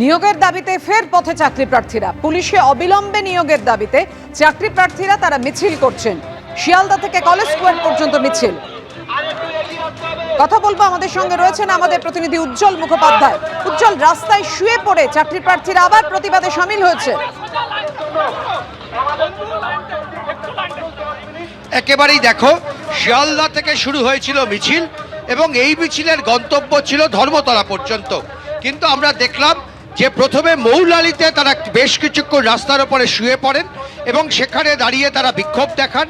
নিয়োগের দাবিতে ফের পথে চাকরি প্রার্থীরা। পুলিশে অবিলম্বে নিয়োগের দাবিতে চাকরি প্রার্থীরা তারা মিছিল করছেন। শিয়ালদা থেকে কলেজ স্কোয়ার পর্যন্ত মিছিল। কথা বলব আমাদের সঙ্গে রয়েছেন আমাদের প্রতিনিধি উজ্জ্বল মুখোপাধ্যায়। উজ্জ্বল, রাস্তায় শুয়ে পড়ে চাকরি প্রার্থীরা আবার প্রতিবাদে সামিল হয়েছে। একেবারেই দেখো, শিয়ালদা থেকে শুরু হয়েছিল মিছিল এবং এই মিছিলের গন্তব্য ছিল ধর্মতলা পর্যন্ত। কিন্তু আমরা দেখলাম যে প্রথমে মৌলালিতে তারা বেশ কিছুক্ষণ রাস্তার ওপরে শুয়ে পড়েন এবং সেখানে দাঁড়িয়ে তারা বিক্ষোভ দেখান।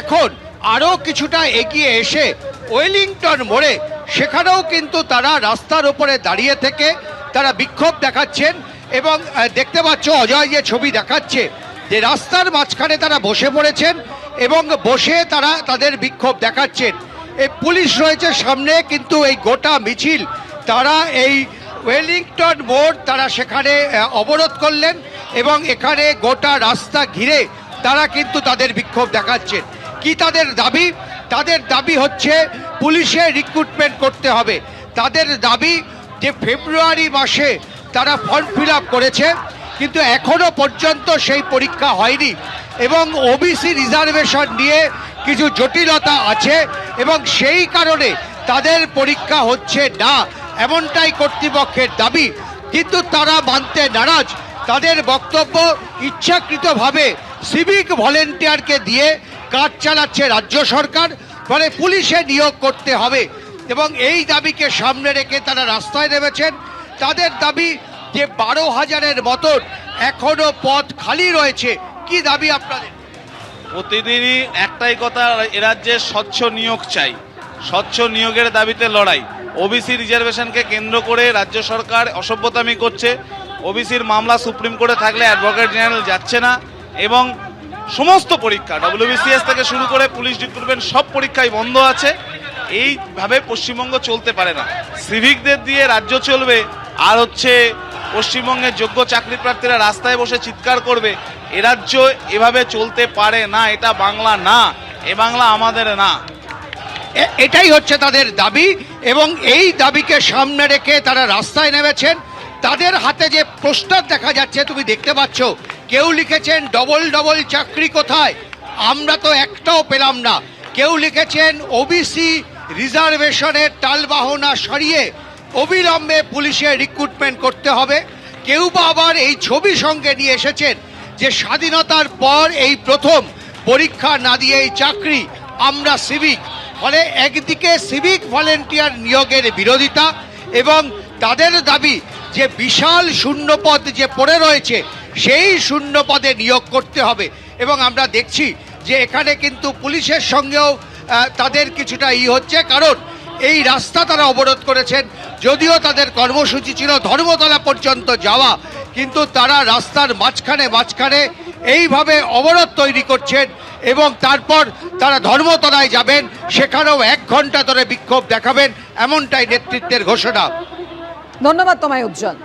এখন আরও কিছুটা এগিয়ে এসে ওয়েলিংটন মোড়ে, সেখানেও কিন্তু তারা রাস্তার ওপরে দাঁড়িয়ে থেকে তারা বিক্ষোভ দেখাচ্ছেন এবং দেখতে পাচ্ছ অজয় যে ছবি দেখাচ্ছে যে রাস্তার মাঝখানে তারা বসে পড়েছেন এবং বসে তারা তাদের বিক্ষোভ দেখাচ্ছেন। এই পুলিশ রয়েছে সামনে, কিন্তু এই গোটা মিছিল, তারা এই ওয়েলিংটন মোড় তারা সেখানে অবরোধ করলেন এবং এখানে গোটা রাস্তা ঘিরে তারা কিন্তু তাদের বিক্ষোভ দেখাচ্ছেন। কি তাদের দাবি? তাদের দাবি হচ্ছে পুলিশে রিক্রুটমেন্ট করতে হবে। তাদের দাবি যে ফেব্রুয়ারি মাসে তারা ফর্ম ফিল করেছে, কিন্তু এখনও পর্যন্ত সেই পরীক্ষা হয়নি এবং ওবিসি রিজার্ভেশন নিয়ে কিছু জটিলতা আছে এবং সেই কারণে তাদের পরীক্ষা হচ্ছে না। এমনটাই কর্তৃপক্ষের দাবি। কিন্তু তারা মানতে নারাজ। তাদের বক্তব্য ইচ্ছাকৃতভাবে সিভিক ভলেন্টিয়ারকে দিয়ে কাজ চালাচ্ছে রাজ্য সরকার ফলে পুলিশে নিয়োগ করতে হবে। এবং এই দাবিকে সামনে রেখে তারা রাস্তায় নেমেছেন। তাদের দাবি যে বারো হাজারের মতন এখনও পথ খালি রয়েছে। কি দাবি আপনাদের? প্রতিদিনই একটাই কথা, এ রাজ্যে স্বচ্ছ নিয়োগ চাই। স্বচ্ছ নিয়োগের দাবিতে লড়াই। ওবিসি রিজার্ভেশনকে কেন্দ্র করে রাজ্য সরকার অসভ্যতামি করছে। ওবিসির মামলা সুপ্রিম কোর্টে থাকলে অ্যাডভোকেট জেনারেল যাচ্ছে না এবং সমস্ত পরীক্ষা ডব্লিউবিসিএস থেকে শুরু করে পুলিশ রিক্রুটমেন্ট সব পরীক্ষাই বন্ধ আছে। এইভাবে পশ্চিমবঙ্গ চলতে পারে না। সিভিকদের দিয়ে রাজ্য চলবে, আর হচ্ছে পশ্চিমবঙ্গের যোগ্য চাকরি প্রার্থীরা রাস্তায় বসে চিৎকার করবে, এ রাজ্য এভাবে চলতে পারে না, এটা বাংলা না, এ বাংলা আমাদের না। এটাই হচ্ছে তাদের দাবি, এবং এই দাবিকে সামনে রেখে তারা রাস্তায় নেমেছেন। তাদের হাতে যে পোস্টার দেখা যাচ্ছে, তুমি দেখতে পাচ্ছ, কেউ লিখেছেন, ডবল ডবল চাকরি কোথায়? আমরা তো একটাও পেলাম না। কেউ লিখেছেন, ওবিসি রিজার্ভেশনের টালবাহনা সরিয়ে অবিলম্বে পুলিশে রিক্রুটমেন্ট করতে হবে। কেউ বা আবার এই ছবি সঙ্গে নিয়ে এসেছেন যে স্বাধীনতার পর এই প্রথম পরীক্ষা না দিয়ে এই চাকরি, আমরা সিভিক। ফলে একদিকে সিভিক ভলেন্টিয়ার নিয়োগের বিরোধিতা এবং তাদের দাবি যে বিশাল শূন্যপদ যে পড়ে রয়েছে, সেই শূন্যপদে নিয়োগ করতে হবে। এবং আমরা দেখছি যে এখানে কিন্তু পুলিশের সঙ্গেও তাদের কিছুটা ই হচ্ছে। কারণ এই রাস্তা তারা অবরোধ করেছেন। যদিও তাদের কর্মসূচি ছিল ধর্মতলা পর্যন্ত যাওয়া, কিন্তু তারা রাস্তার মাঝখানে মাঝখানে এইভাবে অবরোধ তৈরি করছেন এবং তারপর তারা ধর্মতলায় যাবেন, সেখানেও এক ঘণ্টা ধরে বিক্ষোভ দেখাবেন, এমনটাই নেতৃত্বের ঘোষণা। ধন্যবাদ তোমায়, উজ্জ্বল।